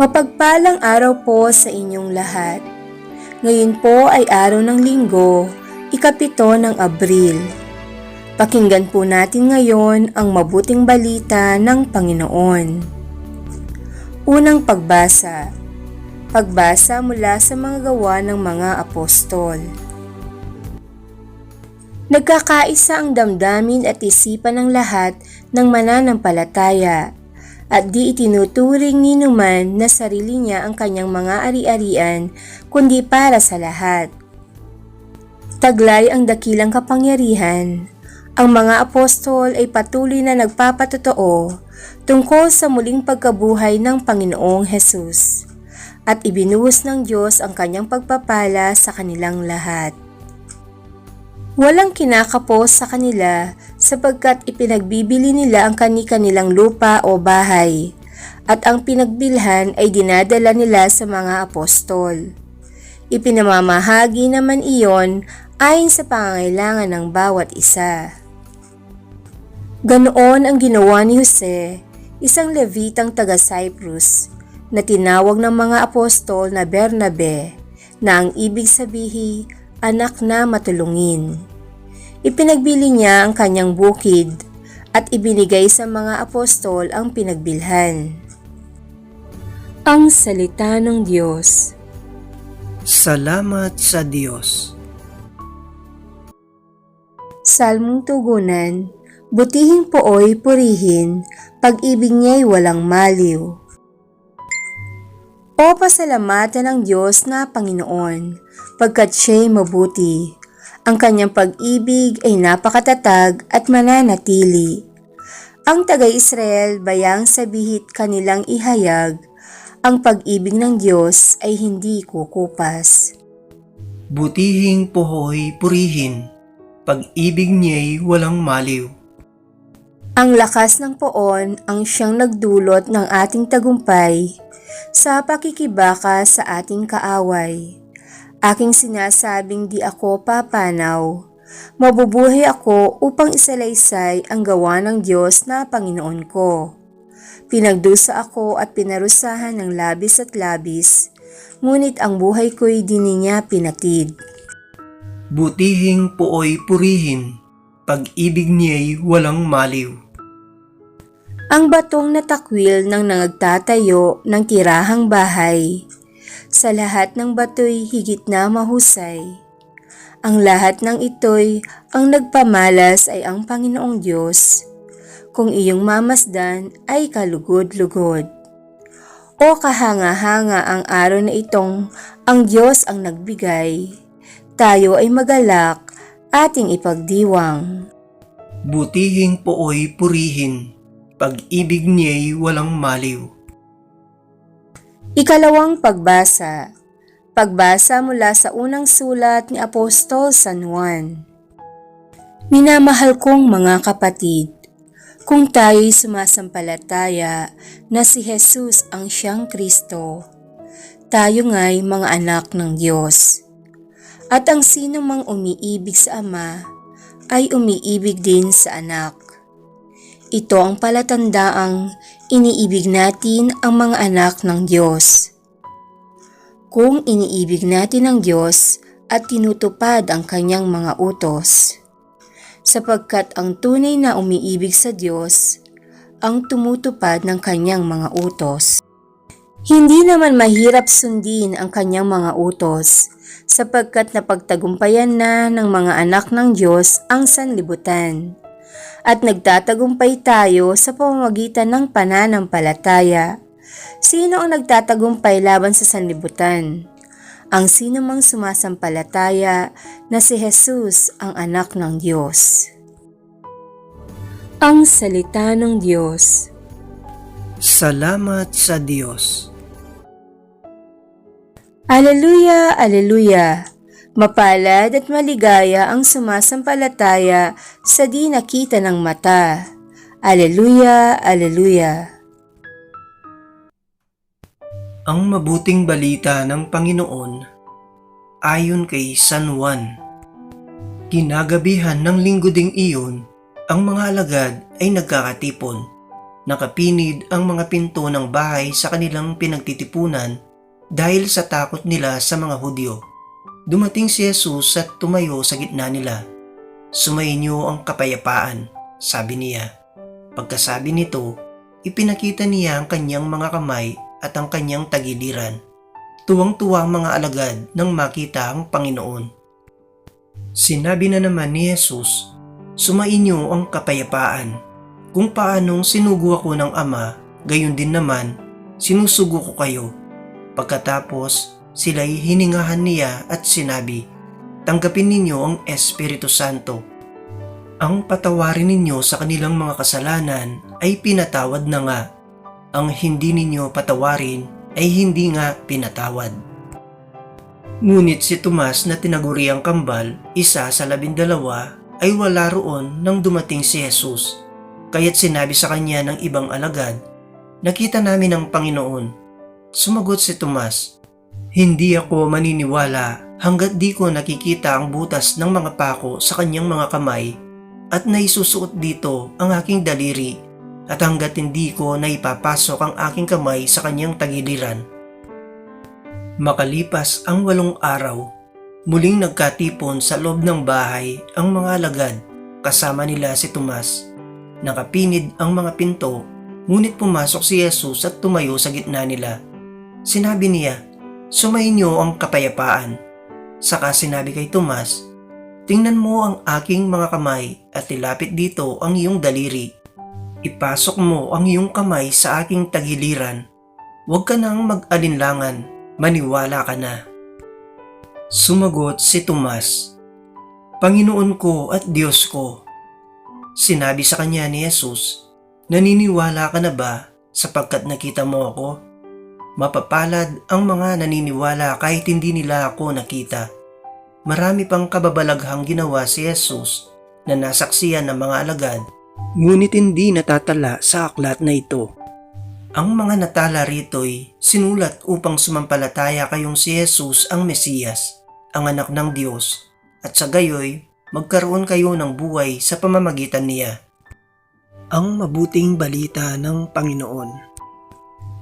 Mapagpalang araw po sa inyong lahat. Ngayon po ay araw ng linggo, ikapito ng Abril. Pakinggan po natin ngayon ang mabuting balita ng Panginoon. Unang pagbasa. Pagbasa mula sa mga gawa ng mga apostol. Nagkakaisa ang damdamin at isipan ng lahat ng mananampalataya at di itinuturing ni Numan na sarili niya ang kanyang mga ari-arian kundi para sa lahat. Taglay ang dakilang kapangyarihan. Ang mga apostol ay patuloy na nagpapatotoo tungkol sa muling pagkabuhay ng Panginoong Hesus at ibinuhos ng Diyos ang kanyang pagpapala sa kanilang lahat. Walang kinakapos sa kanila sapagkat ipinagbibili nila ang kani-kanilang lupa o bahay at ang pinagbilhan ay dinadala nila sa mga apostol. Ipinamamahagi naman iyon ayon sa pangangailangan ng bawat isa. Ganoon ang ginawa ni Jose, isang Levitang taga Cyprus, na tinawag ng mga apostol na Bernabe, na ang ibig sabihin anak na matulungin. Ipinagbili niya ang kanyang bukid at ibinigay sa mga apostol ang pinagbilhan. Ang Salita ng Diyos Salamat sa Diyos. Salmong Tugunan Butihing pooy purihin, pag-ibig niya'y walang maliw. O pasalamatan ng Diyos na Panginoon, pagkat siya'y mabuti. Ang kanyang pag-ibig ay napakatatag at mananatili. Ang taga-Israel bayang sabihit kanilang ihayag, ang pag-ibig ng Diyos ay hindi kukupas. Butihing puhoy purihin, pag-ibig niya'y walang maliw. Ang lakas ng poon ang siyang nagdulot ng ating tagumpay sa pakikibaka sa ating kaaway. Aking sinasabing di ako papanaw. Mabubuhay ako upang isalaysay ang gawa ng Diyos na Panginoon ko. Pinagdusa ako at pinarusahan ng labis at labis, ngunit ang buhay ko'y di niya pinatid. Butihing puoy purihin, pag-ibig niya'y walang maliw. Ang batong natakwil ng nagtatayo ng tirahang bahay. Sa lahat ng bato'y higit na mahusay. Ang lahat ng ito'y ang nagpamalas ay ang Panginoong Diyos. Kung iyong mamasdan ay kalugod-lugod. O kahanga-hanga ang araw na itong ang Diyos ang nagbigay. Tayo ay magalak, ating ipagdiwang. Butihing puoy purihin, pag-ibig niya'y walang maliw. Ikalawang pagbasa. Pagbasa mula sa unang sulat ni Apostol San Juan. Minamahal kong mga kapatid, kung tayo'y sumasampalataya na si Jesus ang siyang Kristo, tayo nga'y mga anak ng Diyos. At ang sino mang umiibig sa Ama ay umiibig din sa anak. Ito ang palatandaang iniibig natin ang mga anak ng Diyos. Kung iniibig natin ang Diyos at tinutupad ang kanyang mga utos, sapagkat ang tunay na umiibig sa Diyos ang tumutupad ng kanyang mga utos. Hindi naman mahirap sundin ang kanyang mga utos sapagkat napagtagumpayan na ng mga anak ng Diyos ang sanlibutan. At nagtatagumpay tayo sa pamamagitan ng pananampalataya. Sino ang nagtatagumpay laban sa sanlibutan? Ang sino mang sumasampalataya na si Jesus ang anak ng Diyos. Ang Salita ng Diyos Salamat sa Diyos. Aleluya, Aleluya! Mapalad at maligaya ang sumasampalataya sa di nakita ng mata. Aleluya, Aleluya! Ang mabuting balita ng Panginoon ayon kay San Juan. Kinagabihan ng linggo ding iyon, ang mga alagad ay nagkakatipon Nakapinid ang mga pinto ng bahay sa kanilang pinagtitipunan dahil sa takot nila sa mga Hudyo. Dumating si Jesus at tumayo sa gitna nila. Sumainyo ang kapayapaan, sabi niya. Pagkasabi nito, ipinakita niya ang kanyang mga kamay at ang kanyang tagiliran. Tuwang-tuwa ang mga alagad nang makita ang Panginoon. Sinabi na naman ni Jesus, Sumainyo ang kapayapaan. Kung paanong sinugo ako ng Ama, gayon din naman, sinusugo ko kayo. Pagkatapos, sila'y hiningahan niya at sinabi, Tanggapin ninyo ang Espiritu Santo. Ang patawarin ninyo sa kanilang mga kasalanan ay pinatawad na nga. Ang hindi ninyo patawarin ay hindi nga pinatawad. Ngunit si Tomas na tinaguriang kambal, isa sa labindalawa, ay wala roon nang dumating si Jesus. Kaya't sinabi sa kanya ng ibang alagad, Nakita namin ang Panginoon. Sumagot si Tomas, Hindi ako maniniwala hanggat di ko nakikita ang butas ng mga pako sa kanyang mga kamay at naisusuot dito ang aking daliri at hanggat hindi ko naipapasok ang aking kamay sa kanyang tagiliran. Makalipas ang walong araw, muling nagkatipon sa loob ng bahay ang mga alagad kasama nila si Tomas. Nakapinid ang mga pinto, ngunit pumasok si Jesus at tumayo sa gitna nila. Sinabi niya, Sumainyo ang kapayapaan. Saka sinabi kay Tomas, Tingnan mo ang aking mga kamay at ilapit dito ang iyong daliri. Ipasok mo ang iyong kamay sa aking tagiliran. Huwag ka nang mag-alinlangan, maniwala ka na. Sumagot si Tomas, Panginoon ko at Diyos ko. Sinabi sa kanya ni Jesus, Naniniwala ka na ba sapagkat nakita mo ako? Mapapalad ang mga naniniwala kahit hindi nila ako nakita. Marami pang kababalaghang ginawa si Jesus na nasaksiyan ng mga alagad, ngunit hindi natatala sa aklat na ito. Ang mga natala rito'y sinulat upang sumampalataya kayong si Jesus ang Mesiyas, ang anak ng Diyos, at sa gayoy magkaroon kayo ng buhay sa pamamagitan niya. Ang mabuting balita ng Panginoon.